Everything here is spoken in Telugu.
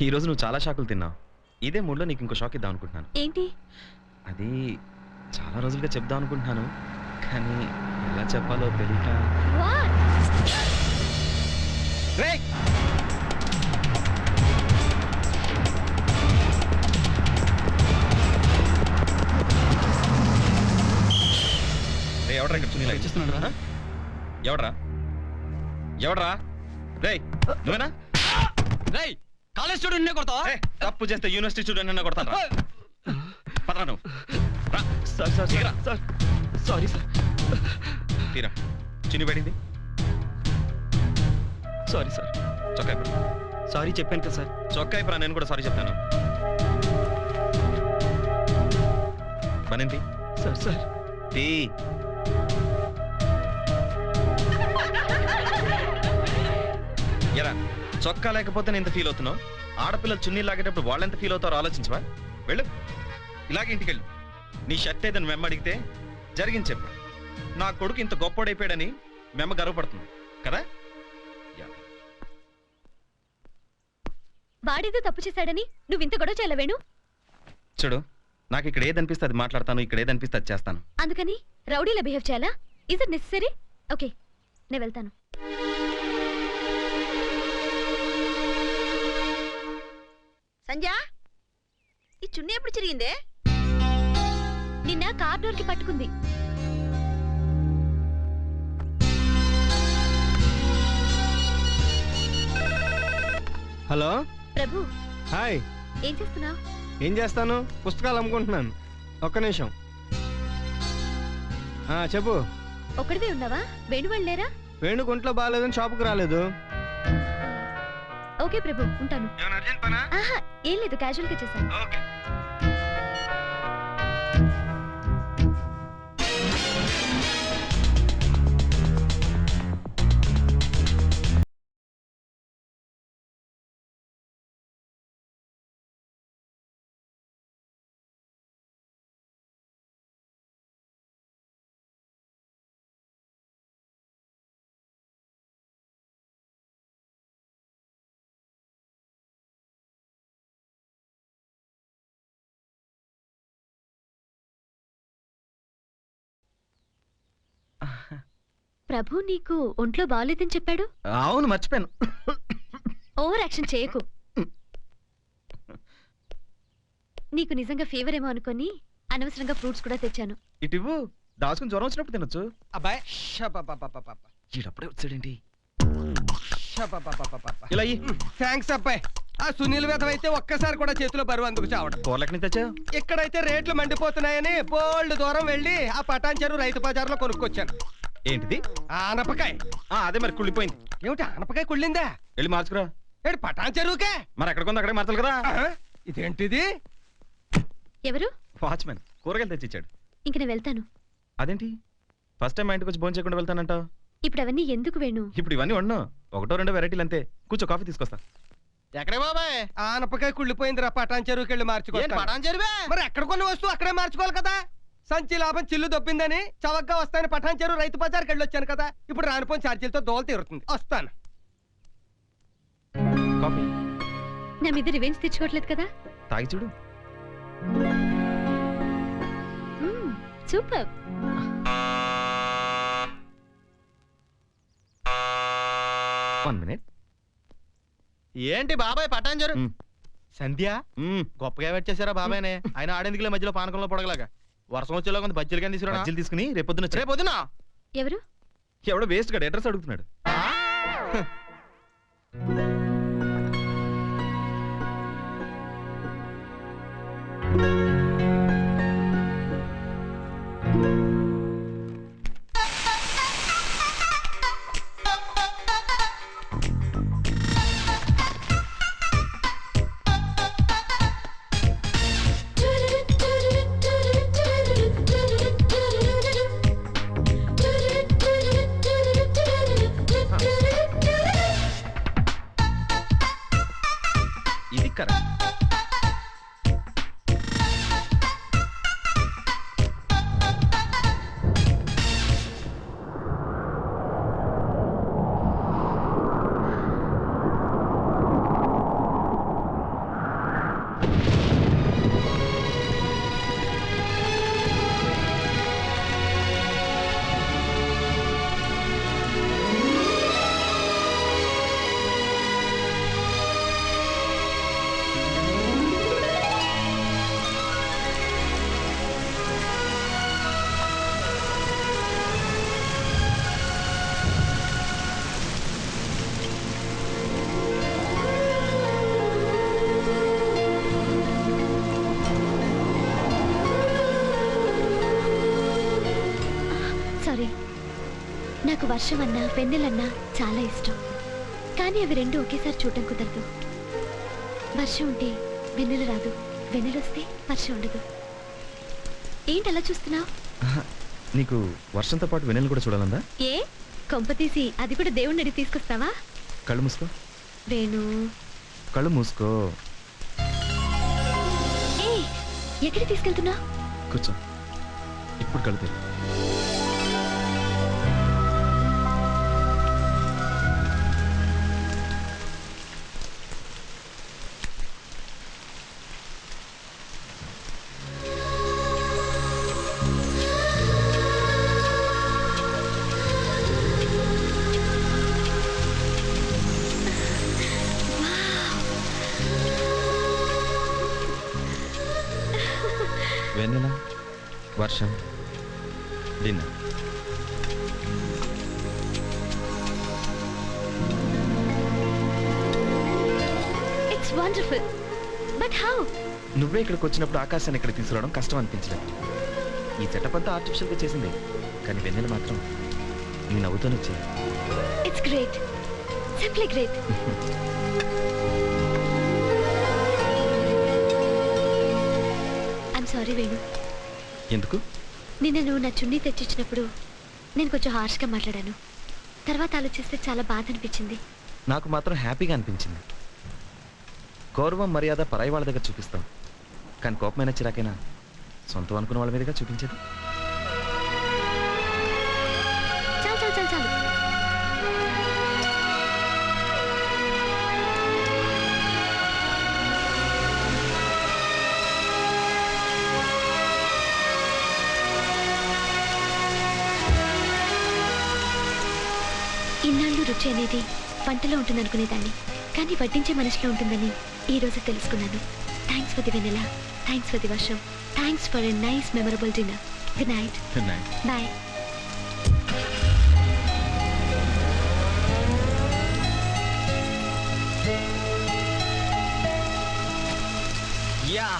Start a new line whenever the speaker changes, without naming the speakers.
ఈ రోజు నువ్వు చాలా షాకులు తిన్నావు. ఇదే మూడ్లో నీకు ఇంకో షాక్ ఇద్దాం అనుకుంటున్నాను.
ఏంటి?
అది చాలా రోజులుగా చెప్దాం అనుకుంటున్నాను. కానీ ఎలా చెప్పాలో తెలియక ఎవడ్రా ఇక్కడ
రా.
ఎవడ్రా? ఎవడ్రా? రేయ్ నువ్వేనా?
రేయ్! కాలేజ్ స్టూడెంట్ నే కొడతావా?
తప్పు చేస్తే యూనివర్సిటీ స్టూడెంట్ అన్న కొడతాను. పదరా నువ్వు.
సార్ సార్
తీరా.
సార్. Sorry sir.
తీరా. చిన్ని పడింది?
Sorry sir.
చొక్కా ఇప్పుడు
సారీ చెప్పాను కదా సార్.
చొక్కా ఇప్పుడు నేను కూడా సారీ చెప్తాను. పనింది
సార్ సార్.
తీ. ఎరా. చొక్కా లేకపోతే నేను ఇంత ఫీల్ అవుతున్నావు? ఆడపిల్లలు చున్నీ లాగేటప్పుడు వాళ్ళు ఎంత ఫీల్ అవుతారో ఆలోచించవా? వెళ్ళు. ఇలాగే ఇంటికి వెళ్ళు. నీ షర్ట్ ఏదని మెమ్మ అడిగితే జరిగింది చెప్పు. నా కొడుకు ఇంత గొప్పోడైపోయాడని మెమ్మ గర్వపడుతుంది. కదా.
వాడేదో తప్పు చేశాడని నువ్వు ఇంత గొడవ చేయలే వేణు
చూడు నాకు ఇక్కడ ఏదనిపిస్తే అది మాట్లాడతాను ఇక్కడ ఏదనిపిస్తే అది చేస్తాను.
అందుకని రౌడీలా బిహేవ్ చేయాలా? ఇస్ ఇట్ నెసరీ ఓకే నేను వెళ్తాను.
సంజా ఈ చున్నీ ఎప్పుడు చిరిగిందే?
నిన్న కార్ డోర్కి పట్టుకుంది.
హలో?
ప్రభు.
హాయ్.
ఏం చేస్తున్నావు?
ఏం చేస్తాను? పుస్తకాలు అమ్ముకుంటున్నాను. ఒక్క నిమిషం. ఆ, చెప్పు.
ఒక్కడివే ఉన్నావా? వేణు వాళ్ళు లేరా?
వేణుకు ఒంట్లో బాగాలేదని షాపుకి రాలేదు.
ఓకే ప్రభు ఉంటాను. ఏం లేదు క్యాజువల్గా చేశాను. ప్రభు నీకు ఒంట్లో బాగాలేదని చెప్పాడు?
అవును మర్చిపోయాను.
ఓవర్ యాక్షన్ చేయకు. నీకు నిజంగా ఫీవర్ ఏమో అనుకొని అనవసరంగా ఫ్రూట్స్ కూడా తెచ్చాను.
ఇటు ఇవ్వు దాచుకుని జ్వరం వచ్చినప్పుడు తినొచ్చు.
అబ్బాయి.
ఈడప్పుడే వచ్చాడేంటి. ఇలా
థ్యాంక్స్ అబ్బాయి. ఆ సునీల్ వేధం అయితే ఒక్కసారి కూడా చేతిలో బరువు అందుకు చావడం.
తెచ్చావు?
ఇక్కడైతే రేట్లు మండిపోతున్నాయని బోల్డ్ దూరం వెళ్ళి ఆ పటాన్ చెరువు రైతు బజార్లో కొనుక్కొచ్చాను.
ఏంటిది?
ఆనపకాయ.
ఆ అదే మరి కుళ్ళిపోయింది.
ఏమిటి ఆనపకాయ కుళ్ళిందా?
వెళ్ళి మార్చుకురా.
ఏడు పటాన్ చెరువుకే.
మరి ఎక్కడ కొంది అక్కడే మార్చాలి కదా.
ఆహా, ఇదేంటిది?
ఎవరు?
వాచ్మెన్ కూరగాయలు తెచ్చిచ్చాడు.
ఇంక నేను వెళ్తాను.
అదేంటి? ఫస్ట్ టైం మా ఇంటికి వచ్చి భోజనం చేయకుండా వెళ్తానంటావు?
ఇప్పుడు అవన్నీ ఎందుకు వేణు?
ఇప్పుడు ఇవన్నీ వండు ఒకటో రెండో వెరైటీలు అంతే. కూర్చో కాఫీ తీసుకొస్తా.
ఎక్కడే బాబాయ్? ఆనపకాయ కుళ్ళిపోయిందిరా పటాన్ చెరువుకి వెళ్ళి మార్చుకో పటాన్ చెరువే? మరి ఎక్కడ కొన్ని వస్తువు అక్కడే మార్చుకోవాలి కదా? సంచి లాభం చిల్లు దొబ్బిందని చవకగా వస్తాయని పటాన్ చెరువు రైతు బజార్కి వెళ్ళి వచ్చాను కదా. ఇప్పుడు రానిపోయిన ఛార్జీలతో దోల తీరుతుంది. వస్తాను.
కాఫీ.
నా మీద రివెంజ్ తెచ్చుకోవట్లేదు కదా?
తాగి చూడు.
సూపర్.
One minute.
ఏంటి బాబాయ్ పటాంజరు
మ్.
సంధ్య? గొప్పగా వెయిట్ చేశారా బాబాయ్నే? ఆయన ఆడేందుకులే మధ్యలో పానకంలో పొడగలాగా? వర్షం వచ్చేలా కొంత బజ్జీలు కానీ తీసుకురా
బజ్జీలు తీసుకుని రేపు పొద్దున వచ్చేయ్.
రేపు పొద్దున
ఎవరు?
ఎవడో వేస్ట్ గడ అడ్రస్ అడుగుతున్నాడు. ఇది
నాకు వర్షం అన్నా వెన్నెలన్నా చాలా ఇష్టం. కానీ అవి రెండు ఒకేసారి చూడటం కుదరదు. వర్షం ఉంటే వెన్నెల రాదు. వెన్నెల వస్తే వర్షం ఉండదు. ఏంటి అలా చూస్తున్నావు?
నీకు వర్షంతో పాటు వెన్నెలు కూడా చూడాలందా?
ఏ? కొంప తీసి అది కూడా దేవుణ్ణి అడిగి తీసుకొస్తావా?
కళ్ళు మూసుకో.
వేణు.
కళ్ళు మూసుకో.
ఏ ఎక్కడికి తీసుకెళ్తున్నా
కూర్చో. ఇప్పుడు కళ్ళు వర్షం dinner
it's wonderful but how
నువ్వే ఇక్కడికి వచ్చినప్పుడు ఆకాశాన్ని ఇక్కడ తీసుకురావడం కష్టం అనిపించలేదు. ఈ సెటప్ అంతా ఆర్టిఫిషియల్గా చేసింది. కానీ వెన్నెల మాత్రం నీ నవ్వుతోనే చేయాలి.
It's great simply great I'm sorry Venu
ఎందుకు?
నిన్న నువ్వు నా చున్నీ తెచ్చిచ్చినప్పుడు నేను కొంచెం హార్ష్గా మాట్లాడాను. తర్వాత ఆలోచిస్తే చాలా బాధ అనిపించింది.
నాకు మాత్రం హ్యాపీగా అనిపించింది. గౌరవం మర్యాద పరాయి వాళ్ళ దగ్గర చూపిస్తాం. కానీ కోపమైన చిరాకైనా సొంతం అనుకున్న వాళ్ళ మీదుగా చూపించేది.
చాలు చాలు చాలు చాలు. ఇన్నాళ్ళు రుచి అనేది వంటలో ఉంటుందనుకునేదాన్ని. కానీ వడ్డించే మనిషిలో ఉంటుందని ఈ రోజు తెలుసుకున్నాను. థ్యాంక్స్ ఫర్ ది వెనెలా థ్యాంక్స్ ఫర్ ది వర్షం thanks for a nice memorable dinner good night
good night
bye
yeah